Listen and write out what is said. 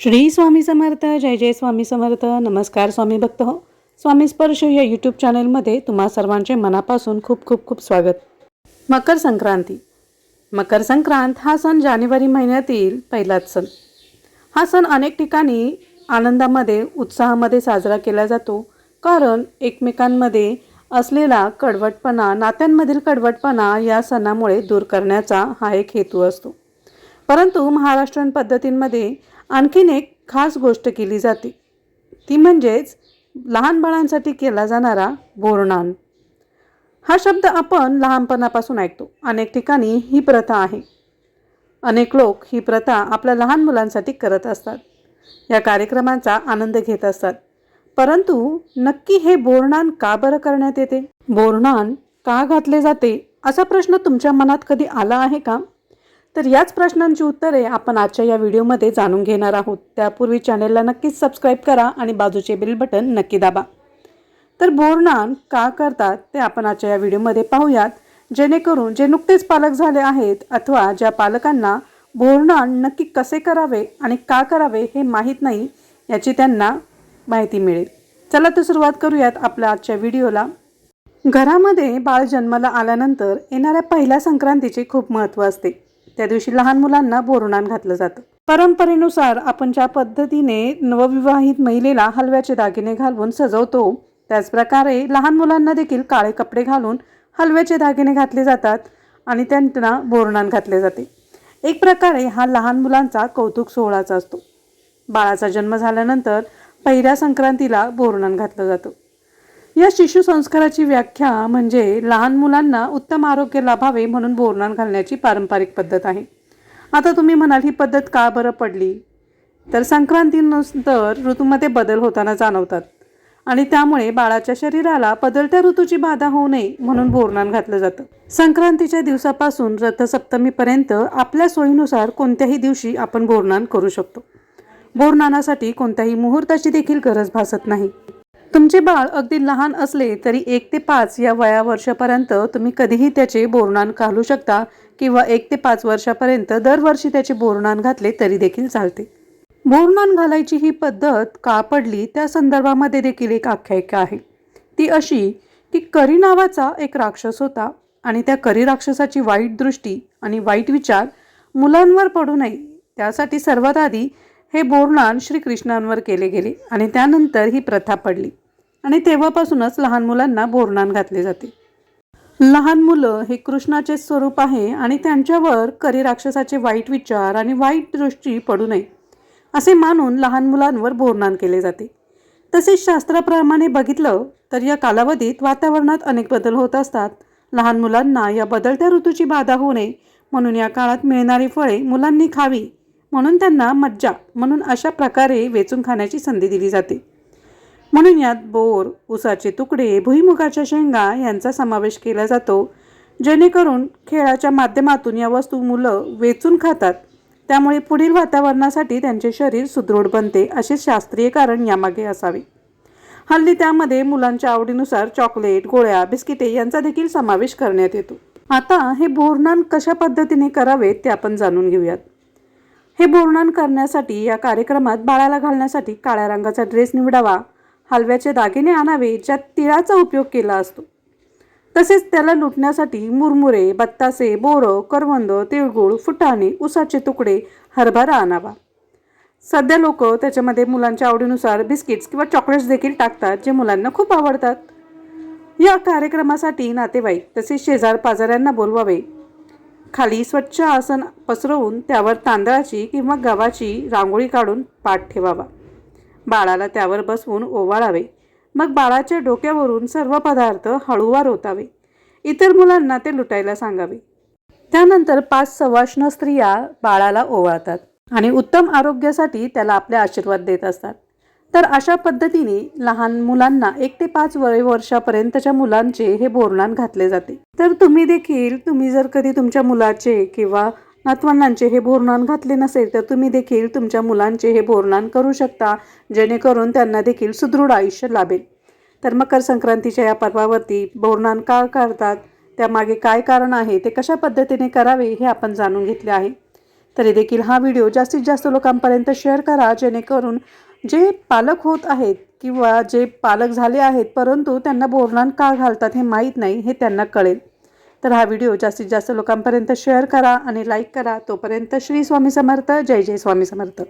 श्री स्वामी समर्थ जय जय स्वामी समर्थ नमस्कार स्वामी भक्त हो. स्वामी स्पर्श या यूट्यूब चॅनलमध्ये तुम्हा सर्वांचे मनापासून खूप खूप खूप स्वागत. मकर संक्रांती. मकर संक्रांत हा सण जानेवारी महिन्यातील पहिलाच सण. हा सण अनेक ठिकाणी आनंदामध्ये उत्साहामध्ये साजरा केला जातो. कारण एकमेकांमध्ये असलेला कडवटपणा नात्यांमधील कडवटपणा या सणामुळे दूर करण्याचा हा एक हेतू असतो. परंतु महाराष्ट्रीयन पद्धतींमध्ये आणखीन एक खास गोष्ट केली जाते. ती म्हणजेच लहान बाळांसाठी केला जाणारा बोरनान हा शब्द आपण लहानपणापासून ऐकतो. अनेक ठिकाणी ही प्रथा आहे. अनेक लोक ही प्रथा आपल्या लहान मुलांसाठी करत असतात. या कार्यक्रमांचा आनंद घेत असतात. परंतु नक्की हे बोरनान का बरं करण्यात येते? बोरनान का घातले जाते? असा प्रश्न तुमच्या मनात कधी आला आहे का? तर याच प्रश्नांची उत्तरे आपण आजच्या या व्हिडिओमध्ये जाणून घेणार आहोत. त्यापूर्वी चॅनेलला नक्कीच सबस्क्राईब करा आणि बाजूचे बेल बटन नक्की दाबा. तर बोरनान का करतात ते आपण आजच्या या व्हिडिओमध्ये पाहूयात. जेणेकरून जे नुकतेच पालक झाले आहेत अथवा ज्या पालकांना बोरनान नक्की कसे करावे आणि का करावे हे माहीत नाही याची त्यांना माहिती मिळेल. चला तर सुरुवात करूयात आपल्या आजच्या व्हिडिओला. घरामध्ये बाळ जन्माला आल्यानंतर येणाऱ्या पहिल्या संक्रांतीचे खूप महत्त्व असते. त्या दिवशी लहान मुलांना बोरणान घातलं जातं. परंपरेनुसार आपण ज्या पद्धतीने नवविवाहित महिलेला हलव्याचे दागिने घालून सजवतो त्याचप्रकारे लहान मुलांना देखील काळे कपडे घालून हलव्याचे दागिने घातले जातात आणि त्यांना बोरणान घातले जाते. एक प्रकारे हा लहान मुलांचा कौतुक सोहळाचा असतो. बाळाचा जन्म झाल्यानंतर पहिल्या संक्रांतीला बोरणान घातलं जातं. या शिशु संस्काराची व्याख्या म्हणजे लहान मुलांना उत्तम आरोग्य लाभावे म्हणून बोरणान घालण्याची पारंपरिक पद्धत आहे. आता तुम्ही म्हणाल ही पद्धत का बरं पडली? तर संक्रांतीनंतर ऋतूमध्ये बदल होताना जाणवतात आणि त्यामुळे बाळाच्या शरीराला बदलत्या ऋतूची बाधा होऊ नये म्हणून बोरणान घातलं जातं. संक्रांतीच्या दिवसापासून रथसप्तमीपर्यंत आपल्या सोयीनुसार कोणत्याही दिवशी आपण बोरणान करू शकतो. बोरनानासाठी कोणत्याही मुहूर्ताची देखील गरज भासत नाही. तुमचे बाळ अगदी लहान असले तरी एक ते पाच या वया वर्षापर्यंत तुम्ही कधीही त्याचे बोरणान घालू शकता किंवा एक ते पाच वर्षापर्यंत दरवर्षी त्याचे बोरणान घातले तरी देखील चालते. बोरणान घालायची ही पद्धत का पडली त्या संदर्भामध्ये देखील एक आख्यायिका आहे. ती अशी की करी नावाचा एक राक्षस होता आणि त्या करी राक्षसाची वाईट दृष्टी आणि वाईट विचार मुलांवर पडू नये त्यासाठी सर्वात आधी हे बोरणान श्रीकृष्णांवर केले गेले आणि त्यानंतर ही प्रथा पडली. आणि तेव्हापासूनच लहान मुलांना बोरणान घातले जाते. लहान मुलं हे कृष्णाचे स्वरूप आहे आणि त्यांच्यावर करी राक्षसाचे वाईट विचार आणि वाईट दृष्टी पडू नये असे मानून लहान मुलांवर बोरणान केले जाते. तसेच शास्त्राप्रमाणे बघितलं तर या कालावधीत वातावरणात अनेक बदल होत असतात. लहान मुलांना या बदलत्या ऋतूची बाधा होऊ नये म्हणून या काळात मिळणारी फळे मुलांनी खावी म्हणून त्यांना मज्जा म्हणून अशा प्रकारे वेचून खाण्याची संधी दिली जाते. म्हणून यात बोर उसाचे तुकडे भुईमुगाच्या शेंगा यांचा समावेश केला जातो. जेणेकरून खेळाच्या माध्यमातून या वस्तू मुलं वेचून खातात. त्यामुळे पुढील वातावरणासाठी त्यांचे शरीर सुदृढ बनते असे शास्त्रीय कारण यामागे असावे. हल्ली त्यामध्ये मुलांच्या आवडीनुसार चॉकलेट गोळ्या बिस्किटे यांचा देखील समावेश करण्यात येतो. आता हे बोरनान कशा पद्धतीने करावे ते आपण जाणून घेऊयात. हे बोर्णन करण्यासाठी या कार्यक्रमात बाळाला घालण्यासाठी काळ्या रंगाचा ड्रेस निवडावा हलव्याचे दागिने आणावे ज्यात तिळाचा उपयोग केला असतो. तसेच त्याला लुटण्यासाठी मुरमुरे बत्तासे बोरं करवंद तिळगुळ फुटाणे उसाचे तुकडे हरभरा आणावा. सध्या लोक त्याच्यामध्ये मुलांच्या आवडीनुसार बिस्किट्स किंवा चॉकलेट्स देखील टाकतात जे मुलांना खूप आवडतात. या कार्यक्रमासाठी नातेवाईक तसेच शेजार पाजाऱ्यांना बोलवावे. खाली स्वच्छ आसन पसरवून त्यावर तांदळाची किंवा गव्हाची रांगोळी काढून पाठ ठेवावा. बाळाला त्यावर बसवून ओवाळावे. मग बाळाच्या डोक्यावरून सर्व पदार्थ हळूवार ओतावे. इतर मुलांना ते लुटायला सांगावे. त्यानंतर पाच सवाष्ण स्त्रिया बाळाला ओवाळतात आणि उत्तम आरोग्यासाठी त्याला आपले आशीर्वाद देत असतात. तर अशा पद्धतीने लहान मुलांना एक ते पाच वय वर्षापर्यंतच्या मुलांचे हे बोरणान घातले जाते. तर तुम्ही देखील तुम्ही जर कधी तुमच्या मुलाचे किंवा नातवंडांचे हे बोरणान घातले नसेल तर तुम्ही देखील तुमच्या मुलांचे हे बोरणान करू शकता जेणेकरून त्यांना देखील सुदृढ आयुष्य लाभेल. तर मकर संक्रांतीच्या या पर्वावरती बोरणान का करतात त्यामागे काय कारण आहे? ते कशा पद्धतीने करावे? हे आपण जाणून घेतले आहे. तरी देखील हा व्हिडिओ जास्तीत जास्त लोकांपर्यंत शेअर करा जेणेकरून जे पालक होत आहेत किंवा जे पालक झाले आहेत परंतु त्यांना बोरणान का घालतात हे माहीत नाही हे त्यांना कळेल. तर हा व्हिडिओ जास्तीत जास्त लोकांपर्यंत शेअर करा आणि लाईक करा. तोपर्यंत श्री स्वामी समर्थ. जय जय स्वामी समर्थ.